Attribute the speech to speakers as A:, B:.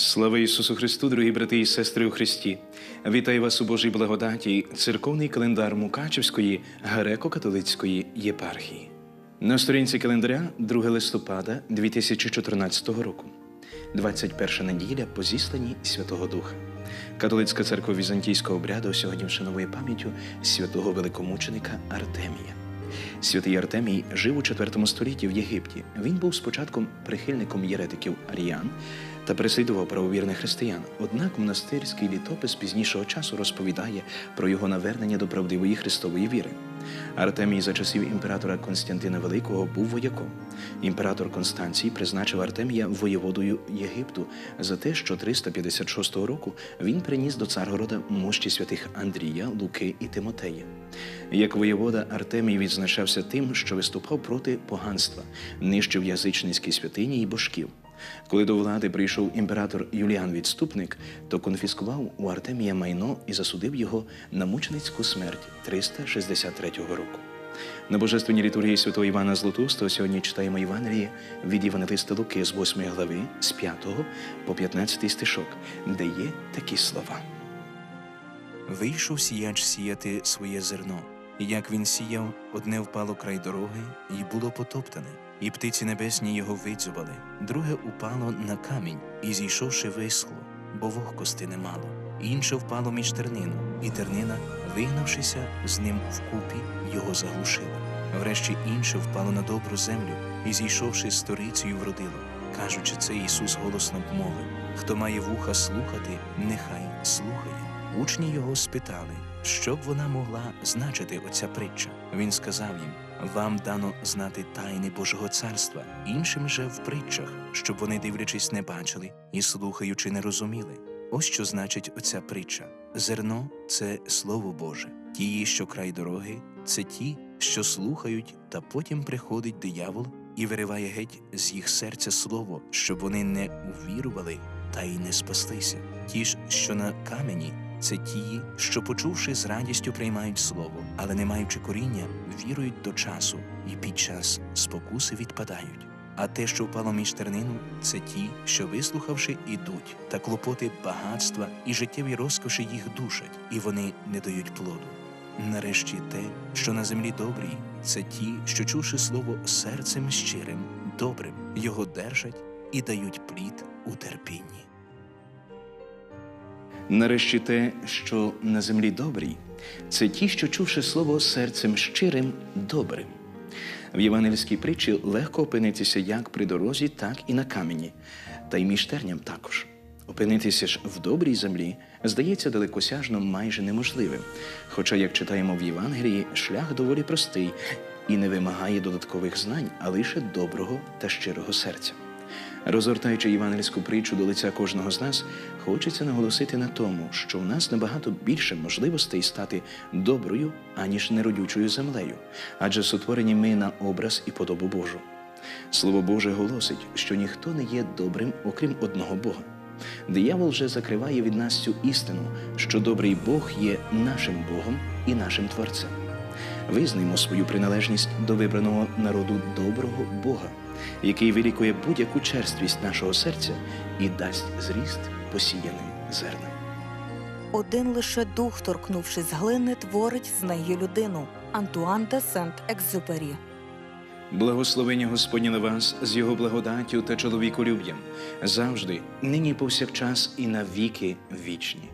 A: Слава Ісусу Христу, дорогі брати і сестри у Христі! Вітаю вас у Божій благодаті, церковний календар Мукачевської греко-католицької єпархії. На сторінці календаря 2 листопада 2014 року, 21 неділя по зісланні Святого Духа. Католицька церква візантійського обряду сьогодні вшановує пам'яттю святого великомученика Артемія. Святий Артемій жив у IV столітті в Єгипті. Він був спочатку прихильником єретиків аріян та переслідував правовірних християн. Однак монастирський літопис пізнішого часу розповідає про його навернення до правдивої христової віри. Артемій за часів імператора Константина Великого був вояком. Імператор Констанцій призначив Артемія воєводою Єгипту за те, що 356 року він приніс до Царгорода мощі святих Андрія, Луки і Тимотея. Як воєвода Артемій відзначався тим, що виступав проти поганства, нищив язичницькі святині і божків. Коли до влади прийшов імператор Юліан Відступник, то конфіскував у Артемія майно і засудив його на мученицьку смерть 363 року. На божественній літургії святого Івана Златоустого сьогодні читаємо Євангеліє від Євангелиста Луки з 8 глави, з 5 по 15 стишок, де є такі слова.
B: Вийшов сіяч сіяти своє зерно. І Як він сіяв, одне впало край дороги і було потоптане, і птиці небесні його видзювали, друге упало на камінь, і зійшовши висхло, бо вогкости немало. Інше впало між тернину, і тернина, вигнавшися з ним вкупі, його заглушила. Врешті інше впало на добру землю, і зійшовши сторицею вродило. Кажучи це, Ісус голосно мовив: Хто має вуха слухати, нехай слухає. Учні його спитали, що б вона могла значити оця притча. Він сказав їм: Вам дано знати тайни Божого царства, іншим же в притчах, щоб вони, дивлячись, не бачили і слухаючи, не розуміли. Ось що значить оця притча: зерно це слово Боже, ті, що край дороги, це ті, що слухають, та потім приходить диявол і вириває геть з їх серця слово, щоб вони не увірували та й не спаслися. Ті ж, що на камені, це ті, що, почувши з радістю, приймають слово, але не маючи коріння, вірують до часу і під час спокуси відпадають. А те, що впало між тернину, це ті, що, вислухавши, ідуть, та клопоти багатства і життєві розкоші їх душать, і вони не дають плоду. Нарешті те, що на землі добрій, це ті, що, чувши слово серцем щирим, добрим, його держать і дають плід у терпінні.
A: Нарешті те, що на землі добрій, це ті, що чувши слово серцем щирим, добрим. В євангельській притчі легко опинитися як при дорозі, так і на камені, та й між терням також. Опинитися ж в добрій землі здається далекосяжно майже неможливим. Хоча, як читаємо в Євангелії, шлях доволі простий і не вимагає додаткових знань, а лише доброго та щирого серця. Розгортаючи євангельську притчу до лиця кожного з нас, хочеться наголосити на тому, що в нас набагато більше можливостей стати доброю, аніж неродючою землею, адже сотворені ми на образ і подобу Божу. Слово Боже голосить, що ніхто не є добрим, окрім одного Бога. Диявол вже закриває від нас цю істину, що добрий Бог є нашим Богом і нашим Творцем. Визнаймо свою приналежність до вибраного народу доброго Бога, який вилікує будь-яку черствість нашого серця і дасть зріст посіяним зернам.
C: Один лише дух, торкнувшись глини, творить з неї людину. Антуан де Сент-Екзюпері.
A: Благословення Господнє на вас з його благодаттю та чоловіколюб'ям, завжди, нині повсякчас і на віки вічні.